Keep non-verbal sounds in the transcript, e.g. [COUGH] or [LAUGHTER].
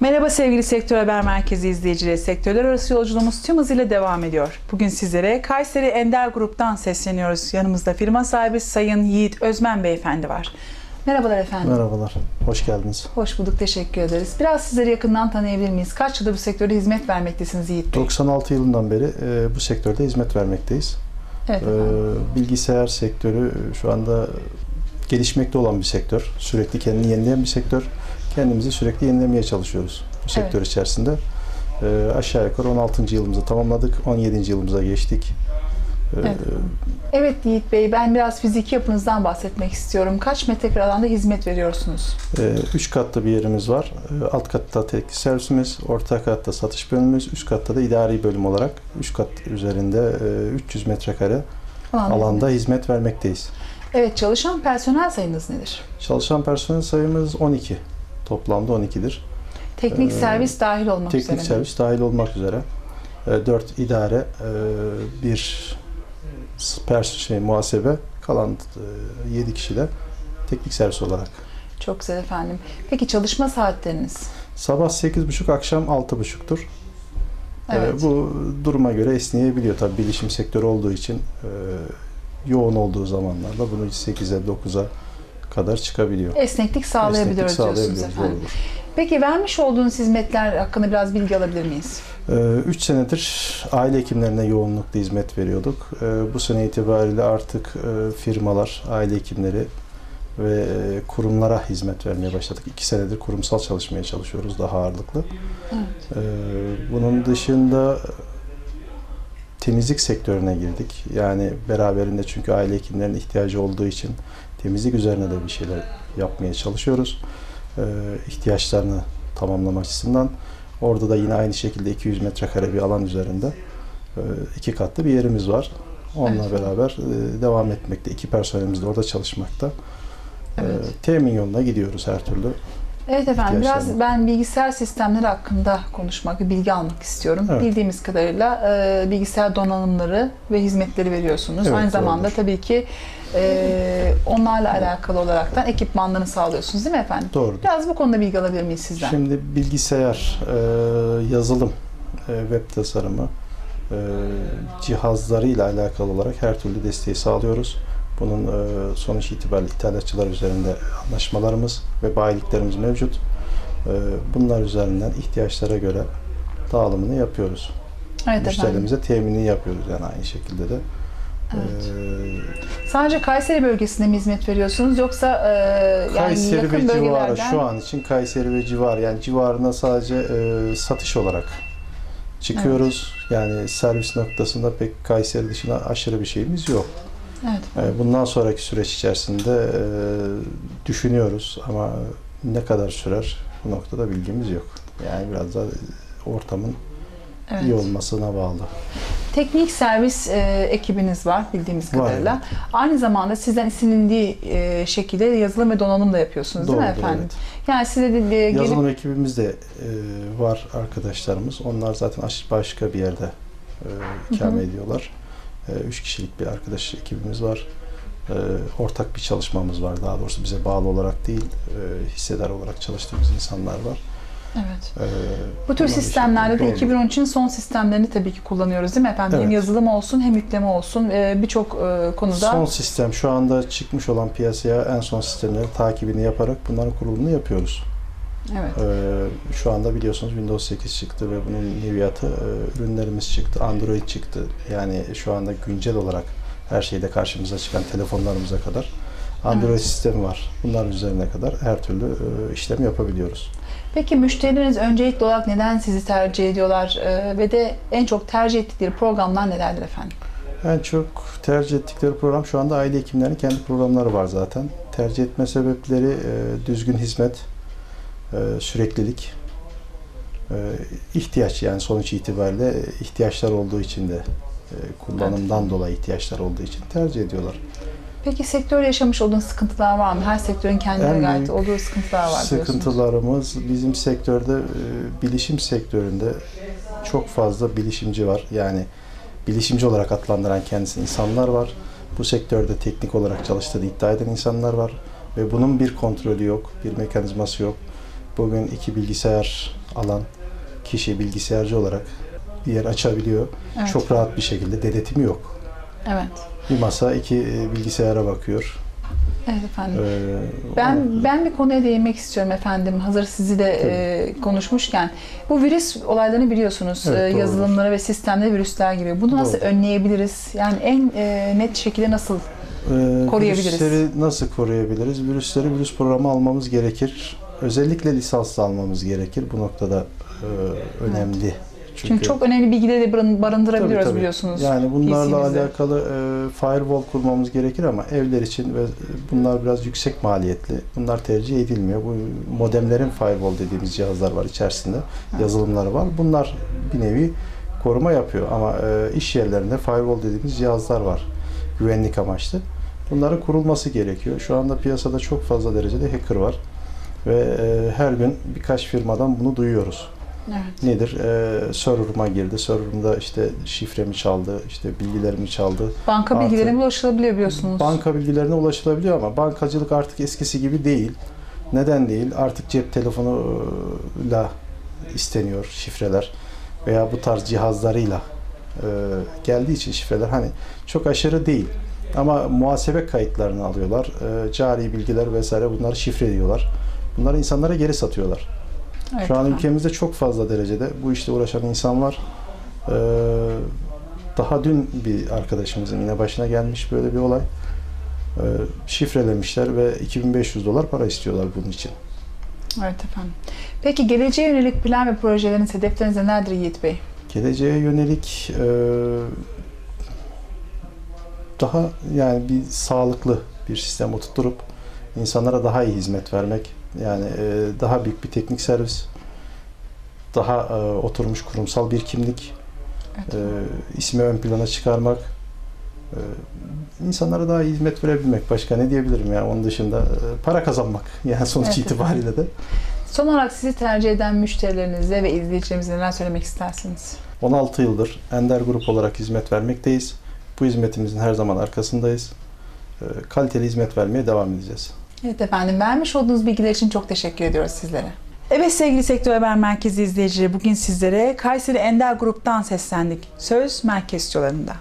Merhaba sevgili Sektör Haber Merkezi izleyicileri. Sektörler arası yolculuğumuz tüm hızıyla devam ediyor. Bugün sizlere Kayseri Ender Grup'tan sesleniyoruz. Yanımızda firma sahibi Sayın Yiğit Özmen Beyefendi var. Merhabalar efendim. Merhabalar, hoş geldiniz. Hoş bulduk, teşekkür ederiz. Biraz sizleri yakından tanıyabilir miyiz? Kaç yıldır bu sektörde hizmet vermektesiniz Yiğit Bey? 96 yılından beri e, bu sektörde hizmet vermekteyiz. Evet E, bilgisayar sektörü şu anda gelişmekte olan bir sektör. Sürekli kendini yenileyen bir sektör. Kendimizi sürekli yenilemeye çalışıyoruz bu sektör içerisinde. E, aşağı yukarı 16. yılımızı tamamladık, 17. yılımıza geçtik. E, Evet. Evet Yiğit Bey, ben biraz fiziki yapınızdan bahsetmek istiyorum. Kaç metrekare alanda hizmet veriyorsunuz? e, üç katlı bir yerimiz var. E, alt katta teknik servisimiz, orta katta satış bölümümüz, üst katta da idari bölüm olarak 3 kat üzerinde e, 300 metrekare Alanda alanda hizmet vermekteyiz. Evet, çalışan personel sayınız nedir? Çalışan personel sayımız 12. Toplamda 12'dir. Teknik Ee, servis dahil olmak Teknik üzere. mi? servis dahil olmak üzere 4 idare, e, bir pers şey muhasebe, kalan 7 kişi de teknik servis olarak. Çok güzel efendim. Peki çalışma saatleriniz? Sabah 8.30, akşam 6.30'tur. E, Evet. Bu duruma göre esneyebiliyor tabii bilişim sektörü olduğu için e, yoğun olduğu zamanlarda bunu 8'e 9'a kadar çıkabiliyor. Esneklik sağlayabiliyoruz Esneklik diyorsunuz sağlayabiliyoruz, efendim. doğrudur. Peki vermiş olduğunuz hizmetler hakkında biraz bilgi alabilir miyiz? 3 senedir aile hekimlerine yoğunlukla hizmet veriyorduk. Ee, Bu sene itibariyle artık e, firmalar, aile hekimleri ve e, kurumlara hizmet vermeye başladık. 2 senedir kurumsal çalışmaya çalışıyoruz daha ağırlıklı. Evet. Ee, Bunun dışında temizlik sektörüne girdik. Yani beraberinde çünkü aile hekimlerinin ihtiyacı olduğu için temizlik üzerine de bir şeyler yapmaya çalışıyoruz. Ee, ihtiyaçlarını tamamlamak açısından. Orada da yine aynı şekilde 200 metrekare bir alan üzerinde e, iki katlı bir yerimiz var. Onunla Evet. beraber e, devam etmekte. İki personelimiz de orada çalışmakta. Evet. Temin yoluna gidiyoruz her türlü. Evet efendim biraz ben bilgisayar sistemleri hakkında konuşmak, bilgi almak istiyorum. Evet. Bildiğimiz kadarıyla e, bilgisayar donanımları ve hizmetleri veriyorsunuz. Evet, Aynı zamanda doğrudur. tabii ki e, onlarla alakalı olaraktan ekipmanlarını sağlıyorsunuz değil mi efendim? Doğru. Biraz bu konuda bilgi alabilir miyiz sizden? Şimdi bilgisayar, e, yazılım, e, web tasarımı, e, cihazlarıyla alakalı olarak her türlü desteği sağlıyoruz. Bunun e, sonuç itibariyle ithalatçılar üzerinde anlaşmalarımız ve bayiliklerimiz mevcut. E, bunlar üzerinden ihtiyaçlara göre dağılımını yapıyoruz. evet efendim. Müşterilerimize teminini yapıyoruz yani aynı şekilde de. Evet. E, Sadece Kayseri bölgesinde mi hizmet veriyorsunuz yoksa e, yani Kayseri yakın ve civarı bölgelerden şu an için Kayseri ve civarı yani civarına sadece e, satış olarak çıkıyoruz. Yani servis noktasında pek Kayseri dışında aşırı bir şeyimiz yok. Evet. E, bundan sonraki süreç içerisinde e, düşünüyoruz ama ne kadar sürer bu noktada bilgimiz yok. Yani biraz da ortamın evet. iyi olmasına bağlı. Teknik servis e, ekibiniz var bildiğimiz Var, kadarıyla. Aynı zamanda sizden istenildiği e, şekilde yazılım ve donanım da yapıyorsunuz değil mi Doğrudur, efendim? evet. Yani size de e, gelip Yazılım ekibimiz de e, var arkadaşlarımız. Onlar zaten aş- başka bir yerde e, ikame Hı hı. ediyorlar. E, üç kişilik bir arkadaş ekibimiz var. E, ortak bir çalışmamız var. Daha doğrusu bize bağlı olarak değil, e, hissedar olarak çalıştığımız insanlar var. evet. E, Bu tür sistemlerde de şekilde doğru. 2013'ün son sistemlerini tabii ki kullanıyoruz değil mi efendim? Hem Evet. yazılım olsun hem yükleme olsun e, birçok e, konuda. Son sistem şu anda çıkmış olan piyasaya en son sistemleri takibini yaparak bunların kurulumunu yapıyoruz. Evet. Ee, şu anda biliyorsunuz Windows 8 çıktı ve bunun neviyatı e, ürünlerimiz çıktı. Android çıktı. Yani şu anda güncel olarak her şeyde karşımıza çıkan telefonlarımıza kadar Android Evet. sistemi var. Bunların üzerine kadar her türlü e, işlem yapabiliyoruz. Peki müşterileriniz öncelikli olarak neden sizi tercih ediyorlar e, ve de en çok tercih ettikleri programlar nelerdir efendim? En çok tercih ettikleri program şu anda aile hekimlerinin kendi programları var zaten. Tercih etme sebepleri e, düzgün hizmet, e, süreklilik, e, ihtiyaç yani sonuç itibariyle ihtiyaçlar olduğu için de e, kullanımdan dolayı ihtiyaçlar olduğu için tercih ediyorlar. Peki sektörde yaşamış olduğunuz sıkıntılar var mı? Her sektörün kendine En gayet olduğu sıkıntılar var diyorsunuz. Sıkıntılarımız bizim sektörde e, bilişim sektöründe çok fazla bilişimci var. Yani bilişimci olarak adlandıran kendisi insanlar var. Bu sektörde teknik olarak çalıştığını iddia eden insanlar var. Ve bunun bir kontrolü yok, bir mekanizması yok. Bugün iki bilgisayar alan kişi bilgisayarcı olarak bir yer açabiliyor. Evet. Çok rahat bir şekilde denetimi yok. Evet. Bir masa iki e, bilgisayara bakıyor. Evet efendim. Ee, Ben ben bir konuya değinmek istiyorum efendim. Hazır sizi de e, konuşmuşken. Bu virüs olaylarını biliyorsunuz. Evet, E, yazılımlara ve sistemlere virüsler giriyor. Bunu nasıl Doğrudur. önleyebiliriz? Yani en e, net şekilde nasıl? Ee, koruyabiliriz? Virüsleri nasıl koruyabiliriz? Virüsleri virüs programı almamız gerekir. Özellikle lisanslı almamız gerekir. Bu noktada e, önemli. Çünkü, çok önemli bilgileri de barın- barındırabiliyoruz Tabii, tabii. biliyorsunuz. Yani bunlarla PC'mizde. alakalı e, firewall kurmamız gerekir ama evler için ve bunlar biraz yüksek maliyetli. Bunlar tercih edilmiyor. Bu modemlerin firewall dediğimiz cihazlar var içerisinde. Yazılımları var. Bunlar bir nevi koruma yapıyor ama e, iş yerlerinde firewall dediğimiz cihazlar var. Güvenlik amaçlı. Bunların kurulması gerekiyor. Şu anda piyasada çok fazla derecede hacker var ve e, her gün birkaç firmadan bunu duyuyoruz Evet. nedir? Ee, server'ıma girdi. Server'ımda işte şifremi çaldı, işte bilgilerimi çaldı. Banka Artı- bilgilerine ulaşılabiliyor biliyorsunuz. Banka bilgilerine ulaşılabiliyor ama bankacılık artık eskisi gibi değil. Neden değil? Artık cep telefonuyla isteniyor şifreler veya bu tarz cihazlarıyla e, geldiği için şifreler hani çok aşırı değil. Ama muhasebe kayıtlarını alıyorlar. E, cari bilgiler vesaire bunları şifre diyorlar. Bunları insanlara geri satıyorlar. Evet Şu an efendim. ülkemizde çok fazla derecede bu işte uğraşan insan var. Ee, daha dün bir arkadaşımızın yine başına gelmiş böyle bir olay. Ee, şifrelemişler ve 2500 dolar para istiyorlar bunun için. Evet efendim. Peki geleceğe yönelik plan ve projeleriniz, hedefleriniz nelerdir Yiğit Bey? Geleceğe yönelik e, daha yani bir sağlıklı bir sistem oturtturup insanlara daha iyi hizmet vermek. Yani e, daha büyük bir teknik servis, daha e, oturmuş kurumsal bir kimlik, Evet. e, ismi ön plana çıkarmak, e, insanlara daha iyi hizmet verebilmek. Başka ne diyebilirim ya? Onun dışında e, para kazanmak. [LAUGHS] Yani sonuç Evet, itibariyle de. Son olarak sizi tercih eden müşterilerinize ve izleyicilerimize neler söylemek istersiniz? 16 yıldır Ender Grup olarak hizmet vermekteyiz. Bu hizmetimizin her zaman arkasındayız. E, Kaliteli hizmet vermeye devam edeceğiz. Evet efendim, vermiş olduğunuz bilgiler için çok teşekkür ediyoruz sizlere. Evet sevgili Sektör Haber Merkezi izleyicileri, bugün sizlere Kayseri Ender Grup'tan seslendik. Söz merkez stüdyolarında.